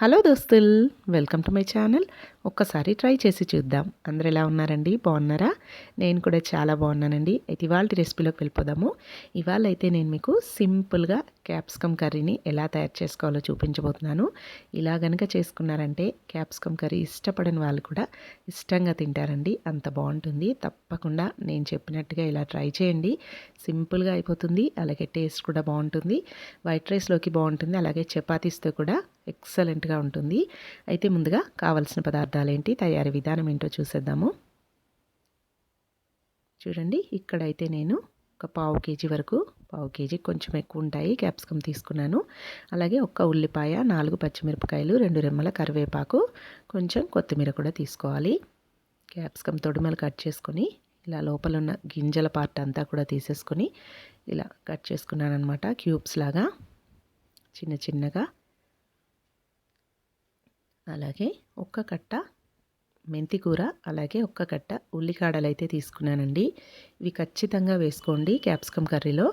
Hello దోస్తుల్ welcome to my channel ఒక్కసారి try చేసి చూద్దాం. అందరు ఎలా ఉన్నారండి? బాగున్నారా? నేను కూడా చాలా బాగున్నానండి. అయితే ఇవాళ రెసిపీలోకి వెళ్ళిపోదాము. ఇవాళ అయితే నేను మీకు సింపుల్గా క్యాప్సికమ్ కర్రీని ఎలా తయారు చేసుకోవాలో చూపించబోతున్నాను. ఇలా గనక చేసుకున్నారంటే క్యాప్సికమ్ కర్రీ ఇష్టపడని వాళ్ళు కూడా ఇష్టంగా తింటారండి. అంత బాగుంటుంది. తప్పకుండా నేను చెప్పినట్టుగా ఇలా ట్రై చేయండి. సింపుల్గా అయిపోతుంది. అలాగే టేస్ట్ కూడా బాగుంటుంది. వైట్ రైస్లోకి బాగుంటుంది. అలాగే చపాతీస్తో కూడా ఎక్సలెంట్గా ఉంటుంది. అయితే ముందుగా కావలసిన పదార్థాలు ఏంటి తయారీ విధానం ఏంటో చూసేద్దాము. చూడండి ఇక్కడైతే నేను ఒక పావు కేజీ వరకు పావు కేజీ కొంచెం ఎక్కువ ఉంటాయి క్యాప్సికమ్ తీసుకున్నాను. అలాగే ఒక్క ఉల్లిపాయ నాలుగు పచ్చిమిరపకాయలు రెండు రెమ్మల కరివేపాకు కొంచెం కొత్తిమీర కూడా తీసుకోవాలి. క్యాప్సికమ్ తొడిమలు కట్ చేసుకొని ఇలా లోపల ఉన్న గింజల పార్ట్ అంతా కూడా తీసేసుకొని ఇలా కట్ చేసుకున్నాను అనమాట క్యూబ్స్ లాగా చిన్న చిన్నగా. అలాగే ఒక్క కట్ట మెంతి కూర అలాగే ఒక్క కట్ట ఉల్లికాడలు అయితే తీసుకున్నానండి. ఇవి ఖచ్చితంగా వేసుకోండి క్యాప్సికమ్ కర్రీలో.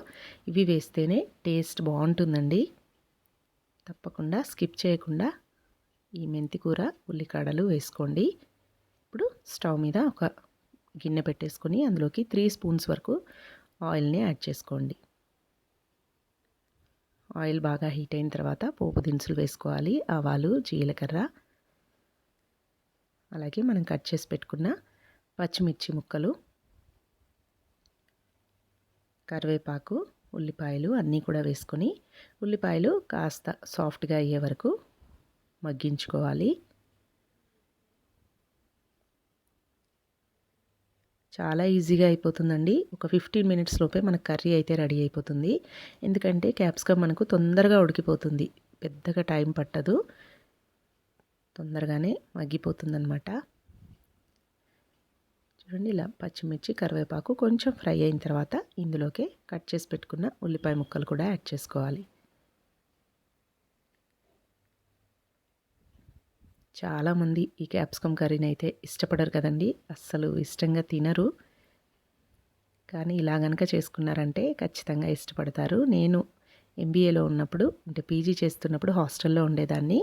ఇవి వేస్తేనే టేస్ట్ బాగుంటుందండి. తప్పకుండా స్కిప్ చేయకుండా ఈ మెంతి కూర ఉల్లికాడలు వేసుకోండి. ఇప్పుడు స్టవ్ మీద ఒక గిన్నె పెట్టేసుకొని అందులోకి త్రీ స్పూన్స్ వరకు ఆయిల్ని యాడ్ చేసుకోండి. ఆయిల్ బాగా హీట్ అయిన తర్వాత పోపు దినుసులు వేసుకోవాలి ఆవాలు జీలకర్ర అలాగే మనం కట్ చేసి పెట్టుకున్న పచ్చిమిర్చి ముక్కలు కరివేపాకు ఉల్లిపాయలు అన్నీ కూడా వేసుకొని ఉల్లిపాయలు కాస్త సాఫ్ట్గా అయ్యే వరకు మగ్గించుకోవాలి. చాలా ఈజీగా అయిపోతుందండి. ఒక ఫిఫ్టీన్ మినిట్స్ లోపే మనకు కర్రీ అయితే రెడీ అయిపోతుంది. ఎందుకంటే క్యాప్సికమ్ మనకు తొందరగా ఉడికిపోతుంది. పెద్దగా టైం పట్టదు. తొందరగానే మగ్గిపోతుందనమాట చూడండి ఇలా పచ్చిమిర్చి కరివేపాకు కొంచెం ఫ్రై అయిన తర్వాత ఇందులోకి కట్ చేసి పెట్టుకున్న ఉల్లిపాయ ముక్కలు కూడా యాడ్ చేసుకోవాలి. చాలామంది ఈ క్యాప్సికమ్ కర్రీని అయితే ఇష్టపడరు కదండి. అస్సలు ఇష్టంగా తినరు. కానీ ఇలా కనుక చేసుకున్నారంటే ఖచ్చితంగా ఇష్టపడతారు. నేను ఎంబీఏలో ఉన్నప్పుడు అంటే పీజీ చేస్తున్నప్పుడు హాస్టల్లో ఉండేదాన్ని.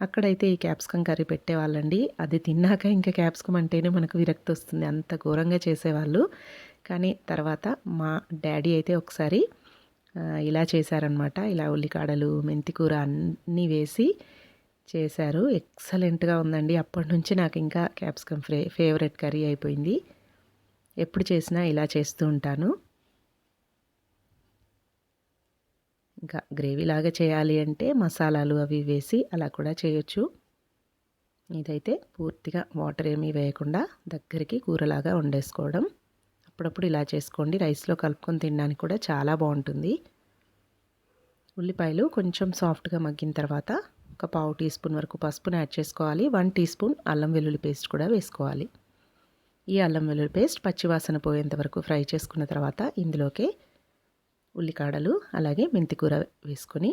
అక్కడైతే ఈ క్యాప్సికమ్ కర్రీ పెట్టేవాళ్ళండి. అది తిన్నాక ఇంకా క్యాప్సికమ్ అంటేనే మనకు విరక్తి వస్తుంది. అంత ఘోరంగా చేసేవాళ్ళు. కానీ తర్వాత మా డాడీ అయితే ఒకసారి ఇలా చేశారనమాట ఇలా ఉల్లికాడలు మెంతికూర అన్నీ వేసి చేశారు. ఎక్సలెంట్గా ఉందండి. అప్పటి నుంచి నాకు ఇంకా క్యాప్సికమ్ ఫ్రే ఫేవరెట్ కర్రీ అయిపోయింది. ఎప్పుడు చేసినా ఇలా చేస్తూ ఉంటాను. ఇంకా గ్రేవీ లాగా చేయాలి అంటే మసాలాలు అవి వేసి అలా కూడా చేయొచ్చు. ఇదైతే పూర్తిగా వాటర్ ఏమీ వేయకుండా దగ్గరికి కూరలాగా వండేసుకోవడం. అప్పుడప్పుడు ఇలా చేసుకోండి. రైస్లో కలుపుకొని తినడానికి కూడా చాలా బాగుంటుంది. ఉల్లిపాయలు కొంచెం సాఫ్ట్గా మగ్గిన తర్వాత ఒక పావు టీ స్పూన్ వరకు పసుపును యాడ్ చేసుకోవాలి. వన్ టీ స్పూన్ అల్లం వెల్లుల్లి పేస్ట్ కూడా వేసుకోవాలి. ఈ అల్లం వెల్లుల్లి పేస్ట్ పచ్చివాసన పోయేంత వరకు ఫ్రై చేసుకున్న తర్వాత ఇందులోకి ఉల్లికాడలు అలాగే మెంతికూర వేసుకొని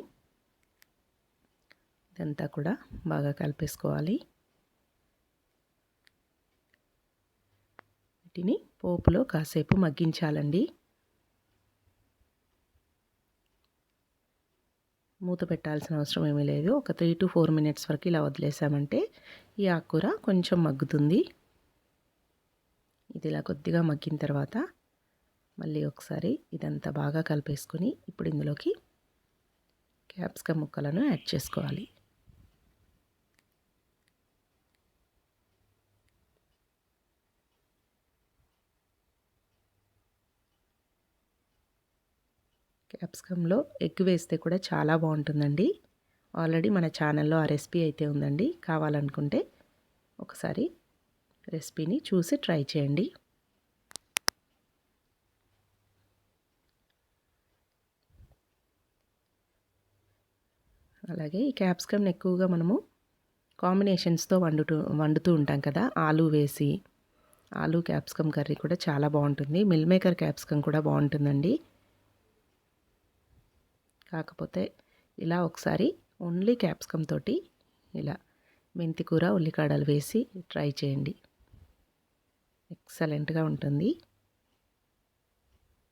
ఇదంతా కూడా బాగా కలిపేసుకోవాలి. వీటిని పోపులో కాసేపు మగ్గించాలండి. మూత పెట్టాల్సిన అవసరం ఏమీ లేదు. ఒక త్రీ టు ఫోర్ మినిట్స్ వరకు ఇలా వదిలేసామంటే ఈ ఆకుకూర కొంచెం మగ్గుతుంది. ఇది ఇలా కొద్దిగా మగ్గిన తర్వాత మళ్ళీ ఒకసారి ఇదంతా బాగా కలిపేసుకొని ఇప్పుడు ఇందులోకి క్యాప్సికమ్ ముక్కలను యాడ్ చేసుకోవాలి. క్యాప్సికంలో ఎగ్ వేస్తే కూడా చాలా బాగుంటుందండి. ఆల్రెడీ మన ఛానల్లో ఆ రెసిపీ అయితే ఉందండి. కావాలనుకుంటే ఒకసారి రెసిపీని చూసి ట్రై చేయండి. అలాగే ఈ క్యాప్సికమ్ని ఎక్కువగా మనము కాంబినేషన్స్తో వండుతూ వండుతూ ఉంటాం కదా. ఆలు వేసి ఆలు క్యాప్సికమ్ కర్రీ కూడా చాలా బాగుంటుంది. మిల్ మేకర్ క్యాప్సికమ్ కూడా బాగుంటుందండి. కాకపోతే ఇలా ఒకసారి ఓన్లీ క్యాప్సికమ్ తోటి ఇలా మెంతి కూర ఉల్లికాడలు వేసి ట్రై చేయండి. ఎక్సలెంట్గా ఉంటుంది.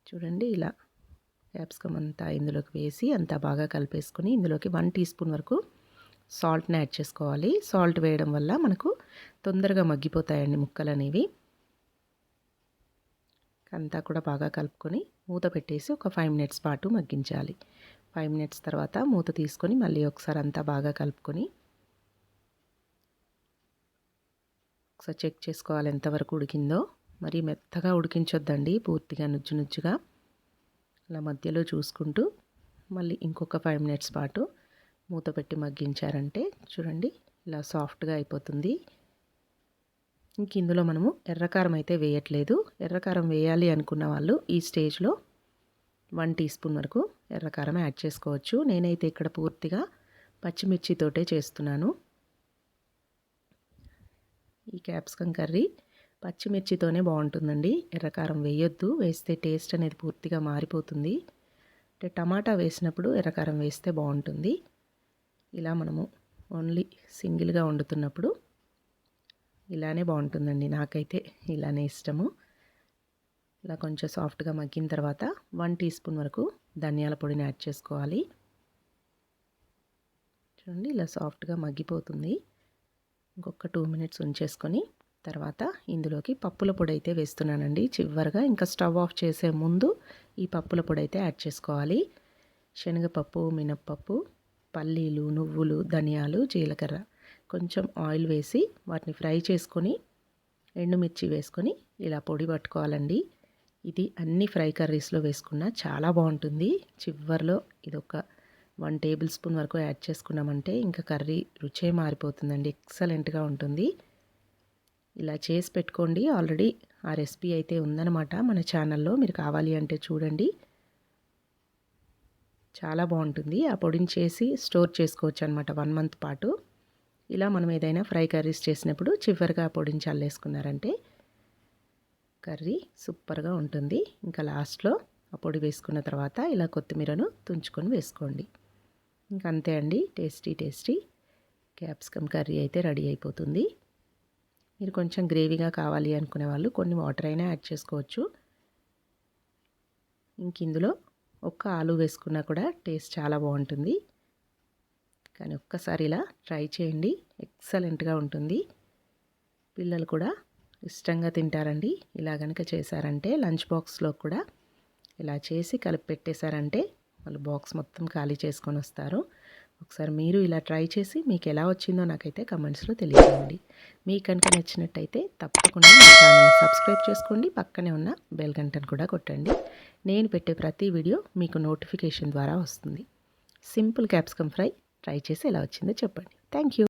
చూడండి ఇలా క్యాప్సికమ్ అంతా ఇందులోకి వేసి అంతా బాగా కలిపేసుకొని ఇందులోకి వన్ టీ స్పూన్ వరకు సాల్ట్ని యాడ్ చేసుకోవాలి. సాల్ట్ వేయడం వల్ల మనకు తొందరగా మగ్గిపోతాయండి ముక్కలు అనేవి అంతా కూడా బాగా కలుపుకొని మూత పెట్టేసి ఒక ఫైవ్ మినిట్స్ పాటు మగ్గించాలి. ఫైవ్ మినిట్స్ తర్వాత మూత తీసుకొని మళ్ళీ ఒకసారి అంతా బాగా కలుపుకొని ఒకసారి చెక్ చేసుకోవాలి ఎంతవరకు ఉడికిందో. మరి మెత్తగా ఉడికించొద్దండి పూర్తిగా నుజ్జు నుజ్జుగా. అలా మధ్యలో చూసుకుంటూ మళ్ళీ ఇంకొక ఫైవ్ మినిట్స్ పాటు మూత పెట్టి మగ్గించారంటే చూడండి ఇలా సాఫ్ట్గా అయిపోతుంది. ఇంక ఇందులో మనము ఎర్రకారం అయితే వేయట్లేదు. ఎర్రకారం వేయాలి అనుకున్న వాళ్ళు ఈ స్టేజ్లో వన్ టీ స్పూన్ వరకు ఎర్రకారం యాడ్ చేసుకోవచ్చు. నేనైతే ఇక్కడ పూర్తిగా పచ్చిమిర్చితోటే చేస్తున్నాను. ఈ క్యాప్సికం కర్రీ పచ్చిమిర్చితోనే బాగుంటుందండి. ఎర్రకారం వేయొద్దు. వేస్తే టేస్ట్ అనేది పూర్తిగా మారిపోతుంది. అంటే టమాటా వేసినప్పుడు ఎర్రకారం వేస్తే బాగుంటుంది. ఇలా మనము ఓన్లీ సింగిల్గా వండుతున్నప్పుడు ఇలానే బాగుంటుందండి. నాకైతే ఇలానే ఇష్టము. ఇలా కొంచెం సాఫ్ట్గా మగ్గిన తర్వాత వన్ టీ స్పూన్ వరకు ధనియాల పొడిని యాడ్ చేసుకోవాలి. చూడండి ఇలా సాఫ్ట్గా మగ్గిపోతుంది. ఇంకొక టూ మినిట్స్ ఉంచేసుకొని తర్వాత ఇందులోకి పప్పుల పొడి అయితే వేస్తున్నానండి. చివరిగా ఇంకా స్టవ్ ఆఫ్ చేసే ముందు ఈ పప్పుల పొడి అయితే యాడ్ చేసుకోవాలి. శనగపప్పు మినప్పప్పు పల్లీలు నువ్వులు ధనియాలు జీలకర్ర కొంచెం ఆయిల్ వేసి వాటిని ఫ్రై చేసుకొని ఎండుమిర్చి వేసుకొని ఇలా పొడి పట్టుకోవాలండి. ఇది అన్ని ఫ్రై కర్రీస్లో వేసుకున్న చాలా బాగుంటుంది. చివరిలో ఇది ఒక వన్ టేబుల్ స్పూన్ వరకు యాడ్ చేసుకున్నామంటే ఇంకా కర్రీ రుచే మారిపోతుందండి. ఎక్సలెంట్గా ఉంటుంది. ఇలా చేసి పెట్టుకోండి. ఆల్రెడీ ఆ రెసిపీ అయితే ఉందన్నమాట మన ఛానల్లో. మీరు కావాలి అంటే చూడండి. చాలా బాగుంటుంది. ఆ పొడిని చేసి స్టోర్ చేసుకోవచ్చు అనమాట వన్ మంత్ పాటు. ఇలా మనం ఏదైనా ఫ్రై కర్రీస్ చేసినప్పుడు చివరిగా పొడిని చల్లేసుకున్నారంటే కర్రీ సూపర్గా ఉంటుంది. ఇంకా లాస్ట్లో ఆ పొడి వేసుకున్న తర్వాత ఇలా కొత్తిమీరను తుంచుకొని వేసుకోండి. ఇంకా అంతే అండి. Tasty tasty. క్యాప్సికమ్ కర్రీ అయితే రెడీ అయిపోతుంది. మీరు కొంచెం గ్రేవీగా కావాలి అనుకునే వాళ్ళు కొన్ని వాటర్ అయినా యాడ్ చేసుకోవచ్చు. ఇంక ఇందులో ఒక్క ఆలు వేసుకున్నా కూడా టేస్ట్ చాలా బాగుంటుంది. కానీ ఒక్కసారి ఇలా ట్రై చేయండి. ఎక్సలెంట్గా ఉంటుంది. పిల్లలు కూడా ఇష్టంగా తింటారండి. ఇలా కనుక చేశారంటే లంచ్ బాక్స్లో కూడా ఇలా చేసి కలిపి పెట్టేశారంటే వాళ్ళు బాక్స్ మొత్తం ఖాళీ చేసుకొని వస్తారు. ఒకసారి మీరు ఇలా ట్రై చేసి మీకు ఎలా వచ్చిందో నాకైతే కమెంట్స్లో తెలియజేయండి. మీకు కనుక నచ్చినట్టయితే తప్పకుండా నా ఛానల్ని సబ్స్క్రైబ్ చేసుకోండి. పక్కనే ఉన్న బెల్ గంటను కూడా కొట్టండి. నేను పెట్టే ప్రతి వీడియో మీకు నోటిఫికేషన్ ద్వారా వస్తుంది. సింపుల్ క్యాప్సికమ్ ఫ్రై ట్రై చేసి ఎలా వచ్చిందో చెప్పండి. థ్యాంక్